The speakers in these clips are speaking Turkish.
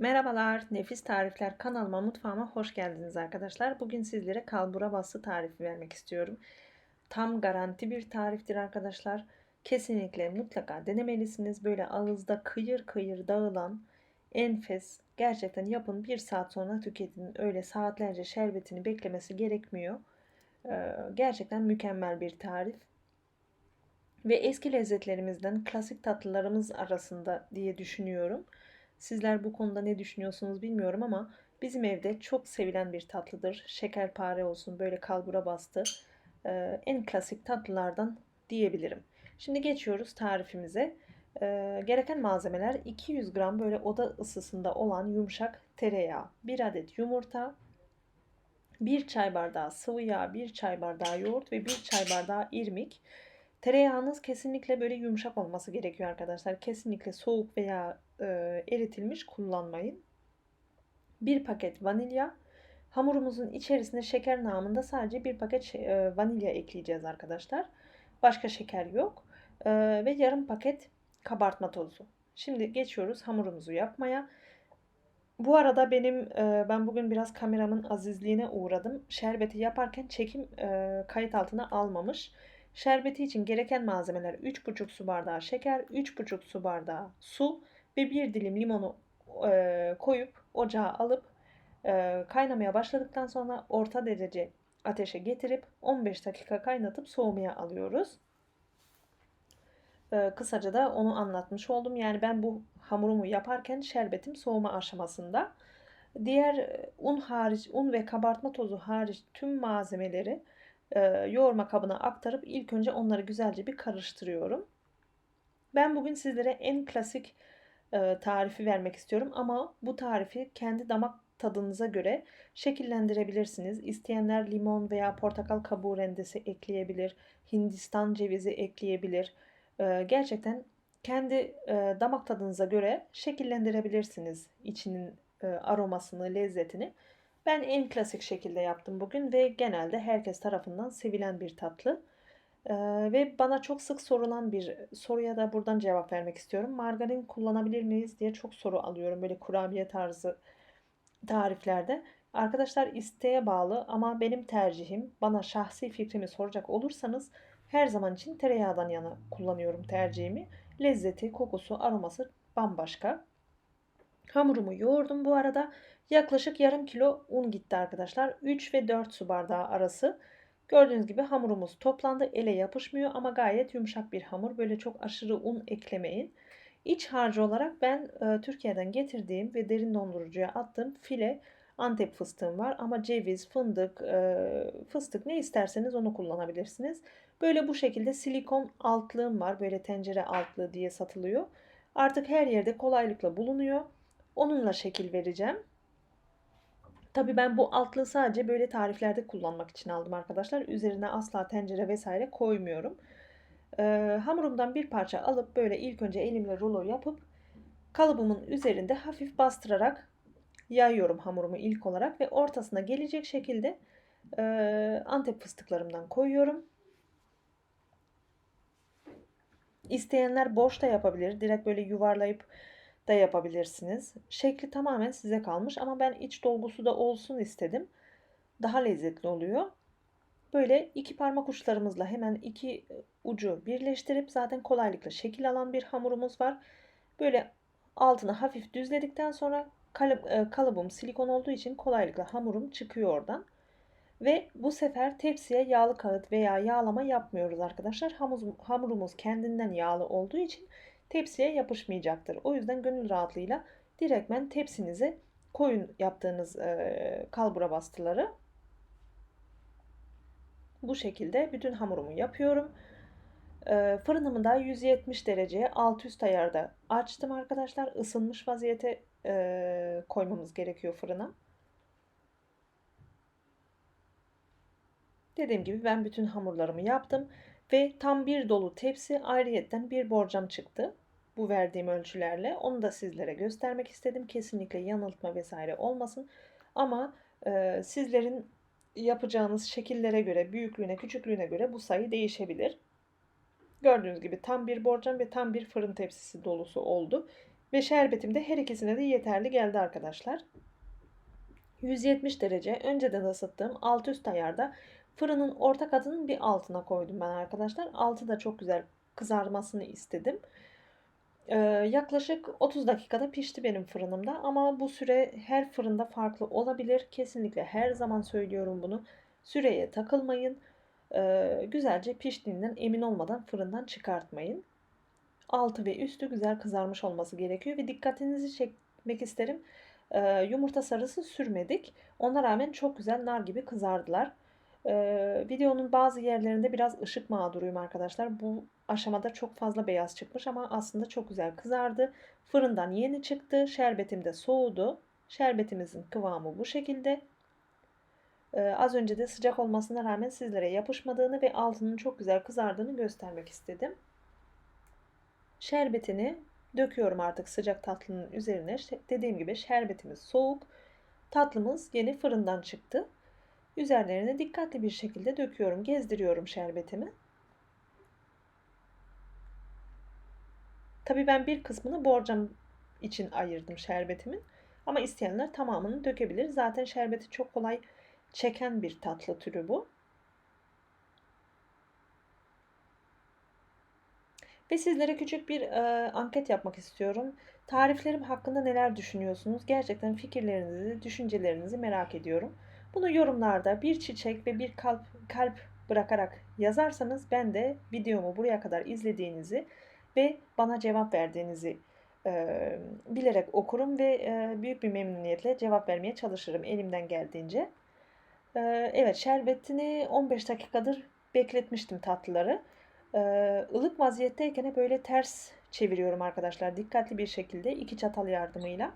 Merhabalar, Nefis Tarifler kanalıma, mutfağıma hoş geldiniz arkadaşlar. Bugün sizlere kalbura bastı tarifi vermek istiyorum. Tam garanti bir tariftir arkadaşlar. Kesinlikle mutlaka denemelisiniz. Böyle ağızda kıyır kıyır dağılan enfes. Gerçekten yapın bir saat sonra tüketin. Öyle saatlerce şerbetini beklemesi gerekmiyor. Ee, gerçekten mükemmel bir tarif. Ve eski lezzetlerimizden klasik tatlılarımız arasında diye düşünüyorum. Sizler bu konuda ne düşünüyorsunuz bilmiyorum ama bizim evde çok sevilen bir tatlıdır. Şekerpare olsun böyle kalbura bastı. Ee, en klasik tatlılardan diyebilirim. Şimdi geçiyoruz tarifimize. Ee, gereken malzemeler 200 gram böyle oda ısısında olan yumuşak tereyağı, 1 adet yumurta, 1 çay bardağı sıvı yağ, 1 çay bardağı yoğurt ve 1 çay bardağı irmik. Tereyağınız kesinlikle böyle yumuşak olması gerekiyor arkadaşlar. Kesinlikle soğuk veya e, eritilmiş kullanmayın. Bir paket vanilya. Hamurumuzun içerisine şeker namında sadece bir paket e, vanilya ekleyeceğiz arkadaşlar. Başka şeker yok. E, ve yarım paket kabartma tozu. Şimdi geçiyoruz hamurumuzu yapmaya. Bu arada benim e, ben bugün biraz kameramın azizliğine uğradım. Şerbeti yaparken çekim e, kayıt altına almamış. Şerbeti için gereken malzemeler 3,5 su bardağı şeker, 3,5 su bardağı su ve bir dilim limonu e, koyup ocağa alıp e, kaynamaya başladıktan sonra orta derece ateşe getirip 15 dakika kaynatıp soğumaya alıyoruz. E, kısaca da onu anlatmış oldum. Yani ben bu hamurumu yaparken şerbetim soğuma aşamasında. Diğer un hariç, un ve kabartma tozu hariç tüm malzemeleri e, yoğurma kabına aktarıp ilk önce onları güzelce bir karıştırıyorum. Ben bugün sizlere en klasik e, tarifi vermek istiyorum ama bu tarifi kendi damak tadınıza göre şekillendirebilirsiniz. İsteyenler limon veya portakal kabuğu rendesi ekleyebilir, Hindistan cevizi ekleyebilir. E, gerçekten kendi damak tadınıza göre şekillendirebilirsiniz içinin aromasını, lezzetini. Ben en klasik şekilde yaptım bugün ve genelde herkes tarafından sevilen bir tatlı. Ee, ve bana çok sık sorulan bir soruya da buradan cevap vermek istiyorum. Margarin kullanabilir miyiz diye çok soru alıyorum böyle kurabiye tarzı tariflerde. Arkadaşlar isteğe bağlı ama benim tercihim bana şahsi fikrimi soracak olursanız her zaman için tereyağdan yana kullanıyorum tercihimi. Lezzeti, kokusu, aroması bambaşka. Hamurumu yoğurdum bu arada. Yaklaşık yarım kilo un gitti arkadaşlar. 3 ve 4 su bardağı arası. Gördüğünüz gibi hamurumuz toplandı. Ele yapışmıyor ama gayet yumuşak bir hamur. Böyle çok aşırı un eklemeyin. İç harcı olarak ben e, Türkiye'den getirdiğim ve derin dondurucuya attığım file Antep fıstığım var. Ama ceviz, fındık, e, fıstık ne isterseniz onu kullanabilirsiniz. Böyle bu şekilde silikon altlığım var. Böyle tencere altlığı diye satılıyor. Artık her yerde kolaylıkla bulunuyor. Onunla şekil vereceğim. Tabii ben bu altlığı sadece böyle tariflerde kullanmak için aldım arkadaşlar. Üzerine asla tencere vesaire koymuyorum. Ee, hamurumdan bir parça alıp böyle ilk önce elimle rulo yapıp kalıbımın üzerinde hafif bastırarak yayıyorum hamurumu ilk olarak ve ortasına gelecek şekilde e, antep fıstıklarımdan koyuyorum. İsteyenler boş da yapabilir. Direkt böyle yuvarlayıp da yapabilirsiniz. Şekli tamamen size kalmış ama ben iç dolgusu da olsun istedim. Daha lezzetli oluyor. Böyle iki parmak uçlarımızla hemen iki ucu birleştirip zaten kolaylıkla şekil alan bir hamurumuz var. Böyle altını hafif düzledikten sonra e, kalıbım silikon olduğu için kolaylıkla hamurum çıkıyor oradan. Ve bu sefer tepsiye yağlı kağıt veya yağlama yapmıyoruz arkadaşlar. Hamurumuz kendinden yağlı olduğu için tepsiye yapışmayacaktır. O yüzden gönül rahatlığıyla direktmen tepsinize koyun yaptığınız e, kalbura bastıları. Bu şekilde bütün hamurumu yapıyorum. E, fırınımı da 170 dereceye alt üst ayarda açtım arkadaşlar. Isınmış vaziyete e, koymamız gerekiyor fırına. Dediğim gibi ben bütün hamurlarımı yaptım ve tam bir dolu tepsi ayrıyetten bir borcam çıktı bu verdiğim ölçülerle. Onu da sizlere göstermek istedim. Kesinlikle yanıltma vesaire olmasın. Ama e, sizlerin yapacağınız şekillere göre, büyüklüğüne, küçüklüğüne göre bu sayı değişebilir. Gördüğünüz gibi tam bir borcam ve tam bir fırın tepsisi dolusu oldu. Ve şerbetim de her ikisine de yeterli geldi arkadaşlar. 170 derece önceden ısıttığım alt üst ayarda fırının orta katının bir altına koydum ben arkadaşlar. Altı da çok güzel kızarmasını istedim. Yaklaşık 30 dakikada pişti benim fırınımda ama bu süre her fırında farklı olabilir. Kesinlikle her zaman söylüyorum bunu. Süreye takılmayın. Güzelce piştiğinden emin olmadan fırından çıkartmayın. Altı ve üstü güzel kızarmış olması gerekiyor ve dikkatinizi çekmek isterim. Yumurta sarısı sürmedik. Ona rağmen çok güzel nar gibi kızardılar. Videonun bazı yerlerinde biraz ışık mağduruyum arkadaşlar. Bu aşamada çok fazla beyaz çıkmış ama aslında çok güzel kızardı. Fırından yeni çıktı. Şerbetim de soğudu. Şerbetimizin kıvamı bu şekilde. Ee, az önce de sıcak olmasına rağmen sizlere yapışmadığını ve altının çok güzel kızardığını göstermek istedim. Şerbetini döküyorum artık sıcak tatlının üzerine. Dediğim gibi şerbetimiz soğuk. Tatlımız yeni fırından çıktı. Üzerlerine dikkatli bir şekilde döküyorum, gezdiriyorum şerbetimi. Tabii ben bir kısmını borcam için ayırdım şerbetimin. Ama isteyenler tamamını dökebilir. Zaten şerbeti çok kolay çeken bir tatlı türü bu. Ve sizlere küçük bir e, anket yapmak istiyorum. Tariflerim hakkında neler düşünüyorsunuz? Gerçekten fikirlerinizi, düşüncelerinizi merak ediyorum. Bunu yorumlarda bir çiçek ve bir kalp, kalp bırakarak yazarsanız ben de videomu buraya kadar izlediğinizi ve bana cevap verdiğinizi e, bilerek okurum ve e, büyük bir memnuniyetle cevap vermeye çalışırım elimden geldiğince. E, evet şerbetini 15 dakikadır bekletmiştim tatlıları. E, ılık vaziyetteyken böyle ters çeviriyorum arkadaşlar dikkatli bir şekilde iki çatal yardımıyla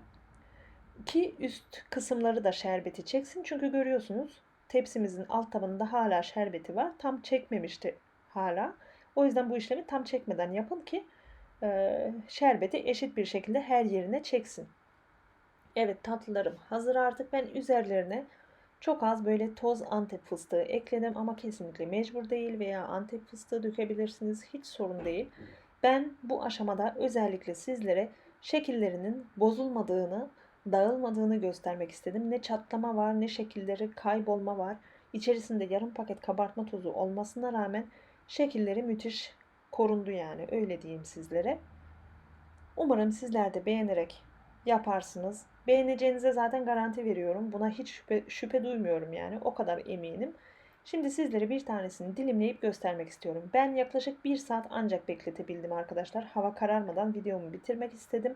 ki üst kısımları da şerbeti çeksin. Çünkü görüyorsunuz tepsimizin alt tabanında hala şerbeti var. Tam çekmemişti hala. O yüzden bu işlemi tam çekmeden yapın ki e, şerbeti eşit bir şekilde her yerine çeksin. Evet tatlılarım hazır artık. Ben üzerlerine çok az böyle toz antep fıstığı ekledim ama kesinlikle mecbur değil veya antep fıstığı dökebilirsiniz. Hiç sorun değil. Ben bu aşamada özellikle sizlere şekillerinin bozulmadığını dağılmadığını göstermek istedim. Ne çatlama var ne şekilleri kaybolma var. İçerisinde yarım paket kabartma tozu olmasına rağmen şekilleri müthiş korundu yani öyle diyeyim sizlere. Umarım sizler de beğenerek yaparsınız. Beğeneceğinize zaten garanti veriyorum. Buna hiç şüphe, şüphe duymuyorum yani. O kadar eminim. Şimdi sizlere bir tanesini dilimleyip göstermek istiyorum. Ben yaklaşık bir saat ancak bekletebildim arkadaşlar. Hava kararmadan videomu bitirmek istedim.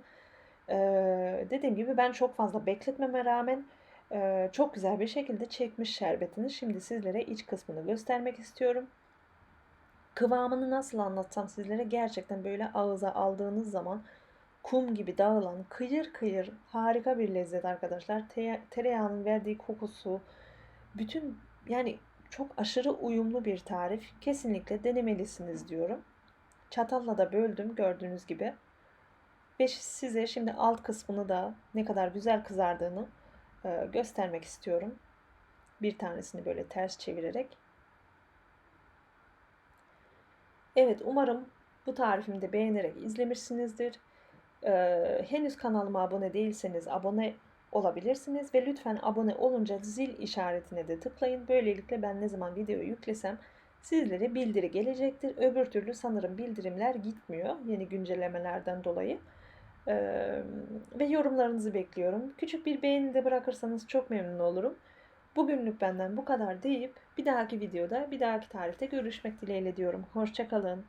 Ee, dediğim gibi ben çok fazla bekletmeme rağmen e, çok güzel bir şekilde çekmiş şerbetini. Şimdi sizlere iç kısmını göstermek istiyorum. Kıvamını nasıl anlatsam sizlere gerçekten böyle ağıza aldığınız zaman kum gibi dağılan kıyır kıyır harika bir lezzet arkadaşlar. tereyağının verdiği kokusu bütün yani çok aşırı uyumlu bir tarif. Kesinlikle denemelisiniz diyorum. Çatalla da böldüm gördüğünüz gibi. Ve size şimdi alt kısmını da ne kadar güzel kızardığını göstermek istiyorum. Bir tanesini böyle ters çevirerek. Evet umarım bu tarifimi de beğenerek izlemişsinizdir. Ee, henüz kanalıma abone değilseniz abone olabilirsiniz ve lütfen abone olunca zil işaretine de tıklayın. Böylelikle ben ne zaman video yüklesem sizlere bildiri gelecektir. Öbür türlü sanırım bildirimler gitmiyor yeni güncellemelerden dolayı. Ee, ve yorumlarınızı bekliyorum. Küçük bir beğeni de bırakırsanız çok memnun olurum. Bugünlük benden bu kadar deyip bir dahaki videoda bir dahaki tarifte görüşmek dileğiyle diyorum. Hoşçakalın.